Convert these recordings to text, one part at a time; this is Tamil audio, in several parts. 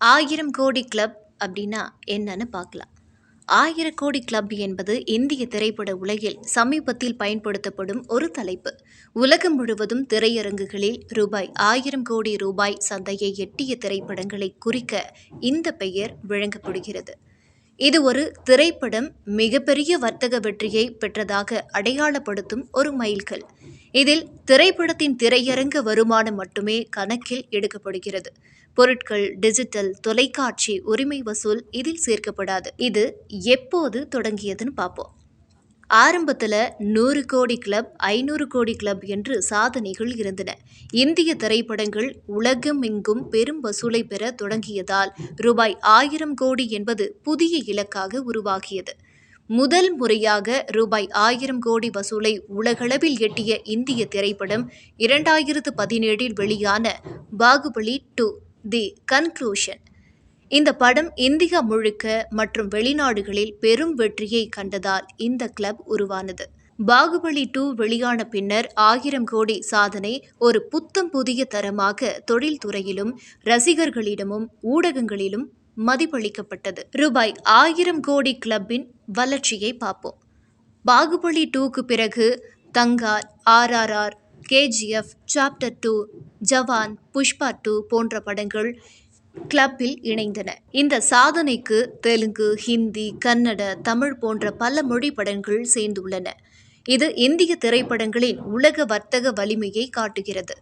ஆயிரம் கோடி கிளப் அப்படின்னா என்னன்னு பார்க்கலாம். ஆயிர கோடி கிளப் என்பது இந்திய திரைப்பட உலகில் சமீபத்தில் பயன்படுத்தப்படும் ஒரு தலைப்பு. உலகம் முழுவதும் திரையரங்குகளில் ரூபாய் ஆயிரம் கோடி ரூபாய் சந்தையை எட்டிய திரைப்படங்களை குறிக்க இந்த பெயர் வழங்கப்படுகிறது. இது ஒரு திரைப்படம் மிகப்பெரிய வர்த்தக வெற்றியை பெற்றதாக அடையாளப்படுத்தும் ஒரு மைல்கல். இதில் திரைப்படத்தின் திரையரங்க வருமானம் மட்டுமே கணக்கில் எடுக்கப்படுகிறது. பொருட்கள் டிஜிட்டல் தொலைக்காட்சி உரிமை வசூல் இதில் சேர்க்கப்படாது. இது எப்போது தொடங்கியதுன்னு பார்ப்போம். ஆரம்பத்தில் நூறு கோடி கிளப் ஐநூறு கோடி கிளப் என்று சாதனைகள் இருந்தன. இந்திய திரைப்படங்கள் உலகம் எங்கும் பெரும் வசூலை பெற தொடங்கியதால் ரூபாய் ஆயிரம் கோடி என்பது புதிய இலக்காக உருவாகியது. முதல் முறையாக ரூபாய் ஆயிரம் கோடி வசூலை உலகளவில் எட்டிய இந்திய திரைப்படம் இரண்டாயிரத்து பதினேழில் வெளியான பாகுபலி டூ தி கன்க்ளூஷன் இந்த படம் இந்தியா முழுக்க மற்றும் வெளிநாடுகளில் பெரும் வெற்றியை கண்டதால் இந்த கிளப் உருவானது. பாகுபலி டூ வெளியான பின்னர் ஆயிரம் கோடி சாதனை ஒரு புத்தம் புதிய தரமாக தொழில்துறையிலும் ரசிகர்களிடமும் ஊடகங்களிலும் மதிப்பளிக்கப்பட்டது. ரூபாய் ஆயிரம் கோடி கிளப்பின் வளர்ச்சியை பார்ப்போம். பாகுபலி டூக்கு பிறகு Dangal RRR KGF chapter two Jawan Pushpa two போன்ற படங்கள் கிளப்பில் இணைந்தன. இந்த சாதனைக்கு தெலுங்கு ஹிந்தி கன்னட தமிழ் போன்ற பல மொழி படங்கள் சேர்ந்துள்ளன. இது இந்திய திரைப்படங்களின் உலக வர்த்தக வலிமையை காட்டுகிறது.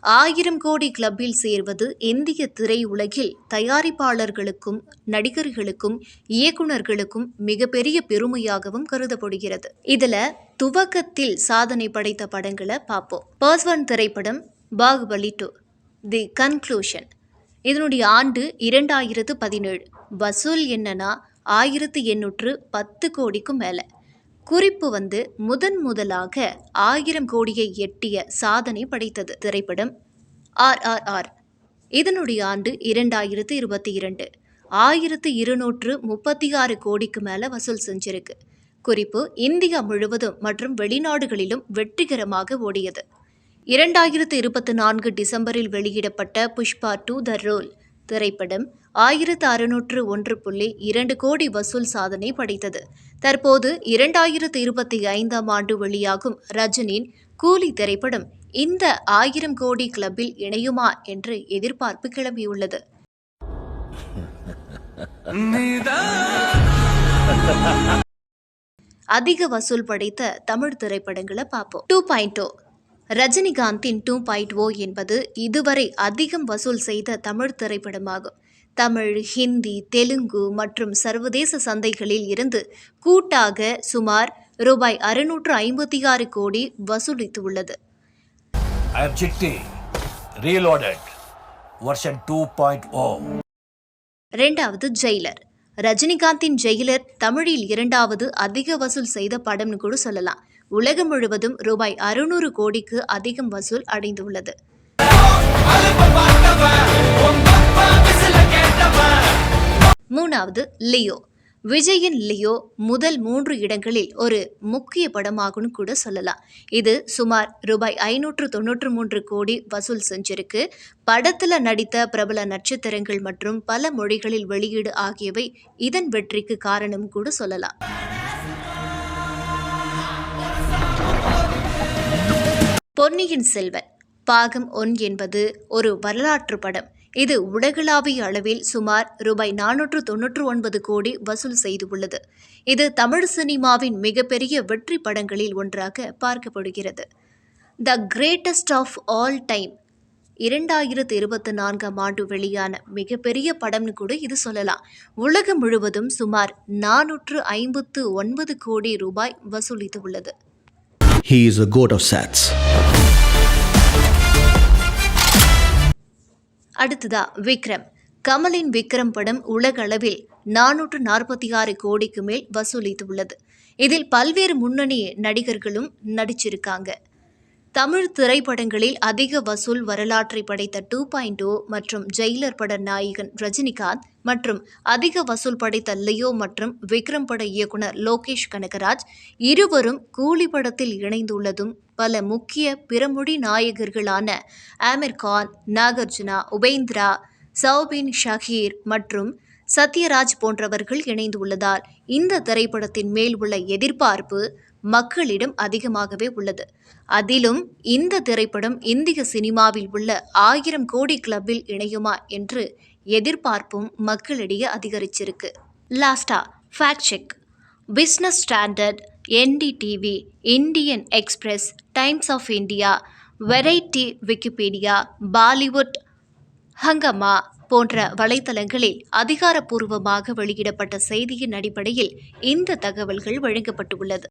ஆயிரம் கோடி கிளப்பில் சேர்வது இந்திய திரையுலகில் தயாரிப்பாளர்களுக்கும் நடிகர்களுக்கும் இயக்குநர்களுக்கும் மிகப்பெரிய பெருமையாகவும் கருதப்படுகிறது. இதுல துவக்கத்தில் சாதனை படைத்த படங்களை பார்ப்போம். பர்ஸ்வன் திரைப்படம் பாகுபலி டூ தி கன்க்ளூஷன் இதனுடைய ஆண்டு இரண்டாயிரத்து பதினேழு. வசூல் என்னன்னா ஆயிரத்து எண்ணூற்று பத்து கோடிக்கும் மேலே. குறிப்பு வந்து முதன் முதலாக ஆயிரம் கோடியை எட்டிய சாதனை படைத்தது. திரைப்படம் ஆர் ஆர் ஆர். இதனுடைய ஆண்டு இரண்டாயிரத்து இருபத்தி இரண்டு. ஆயிரத்து இருநூற்று முப்பத்தி ஆறு கோடிக்கு மேலே வசூல் செஞ்சிருக்கு. குறிப்பு இந்தியா முழுவதும் மற்றும் வெளிநாடுகளிலும் வெற்றிகரமாக ஓடியது. இரண்டாயிரத்து இருபத்தி நான்கு டிசம்பரில் வெளியிடப்பட்ட புஷ்பா டூ த ரோல் திரைப்படம் ஆயிரத்து அறுநூற்று ஒன்று புள்ளி இரண்டு கோடி வசூல் சாதனை படைத்தது. தற்போது இரண்டாயிரத்து இருபத்தி ஐந்தாம் ஆண்டு வெளியாகும் ரஜினியின் கூலி திரைப்படம் இந்த ஆயிரம் கோடி கிளப்பில் இணையுமா என்று எதிர்பார்ப்பு கிளம்பியுள்ளது. அதிக வசூல் படைத்த தமிழ் திரைப்படங்களை பார்ப்போம். டூ பாயிண்ட் ரஜினிகாந்தின் டூ பாயிண்ட் ஓ என்பது இதுவரை அதிகம் வசூல் செய்த தமிழ் திரைப்படமாகும். தமிழ் ஹிந்தி தெலுங்கு மற்றும் சர்வதேச சந்தைகளில் இருந்து கூட்டாக சுமார் ரூபாய் அறுநூற்று ஐம்பத்தி ஆறு கோடி வசூலித்துள்ளது. I am Chitti, reloaded, version 2.0. ரெண்டாவது ஜெயிலர் ரஜினிகாந்தின் ஜெயிலர் தமிழில் இரண்டாவது அதிக வசூல் செய்த படம்னு கூட சொல்லலாம். உலகம் முழுவதும் ரூபாய் அறுநூறு கோடிக்கு அதிகம் வசூல் அடைந்துள்ளது. மூணாவது லியோ. விஜயின் லியோ முதல் மூன்று இடங்களில் ஒரு முக்கிய படமாகும் கூட சொல்லலாம். இது சுமார் ரூபாய் ஐநூற்று தொண்ணூற்று மூன்று கோடி வசூல் செஞ்சிருக்கு. படத்தில் நடித்த பிரபல நட்சத்திரங்கள் மற்றும் பல மொழிகளில் வெளியீடு ஆகியவை இதன் வெற்றிக்கு காரணம் கூட சொல்லலாம். பொன்னியின் செல்வன். பாகம் ஒன் என்பது ஒரு வரலாற்று படம். இது உலகளாவிய அளவில் சுமார் ரூபாய் நானூற்று தொன்னூற்று ஒன்பது கோடி வசூல் செய்துள்ளது. இது தமிழ் சினிமாவின் மிகப்பெரிய வெற்றி படங்களில் ஒன்றாக பார்க்கப்படுகிறது. The greatest of all time இரண்டாயிரத்து இருபத்தி நான்காம் ஆண்டு வெளியான மிகப்பெரிய படம்னு கூட இது சொல்லலாம். உலகம் முழுவதும் சுமார் நானூற்று ஐம்பத்து ஒன்பது கோடி ரூபாய் வசூலித்துள்ளது. He is a god of sats. அடுத்ததா விக்ரம். கமலின் விக்ரம் படம் உலக அளவில் நானூற்று நாற்பத்தி ஆறு கோடிக்கு மேல் வசூலித்துள்ளது. இதில் பல்வேறு முன்னணி நடிகர்களும் நடிச்சிருக்காங்க. தமிழ் திரைப்படங்களில் அதிக வசூல் வரலாற்றை படைத்த டூ பாயிண்ட் ஓ மற்றும் ஜெயிலர் பட நாயகன் ரஜினிகாந்த் மற்றும் அதிக வசூல் படைத்த லியோ மற்றும் விக்ரம் பட இயக்குனர் லோகேஷ் கனகராஜ் இருவரும் கூலி படத்தில் இணைந்துள்ளதும் பல முக்கிய பிறமொழி நாயகர்களான ஆமிர் கான் நாகார்ஜுனா உபேந்திரா சௌபின் ஷஹீர் மற்றும் சத்யராஜ் போன்றவர்கள் இணைந்துள்ளதால் இந்த திரைப்படத்தின் மேல் உள்ள எதிர்பார்ப்பு மக்களிடம் அதிகமாகவே உள்ளது. அதிலும் இந்த திரைப்படம் இந்திய சினிமாவில் உள்ள ஆயிரம் கோடி கிளப்பில் இணையுமா என்று எதிர்பார்ப்பும் மக்களிடையே அதிகரிச்சிருக்கு. லாஸ்டா fact check business standard NDTV Indian Express Times of India Variety Wikipedia Bollywood Hungama போன்ற வலைத்தளங்களில் அதிகாரப்பூர்வமாக வெளியிடப்பட்ட செய்தியின் அடிப்படையில் இந்த தகவல்கள் வழங்கப்பட்டுள்ளது.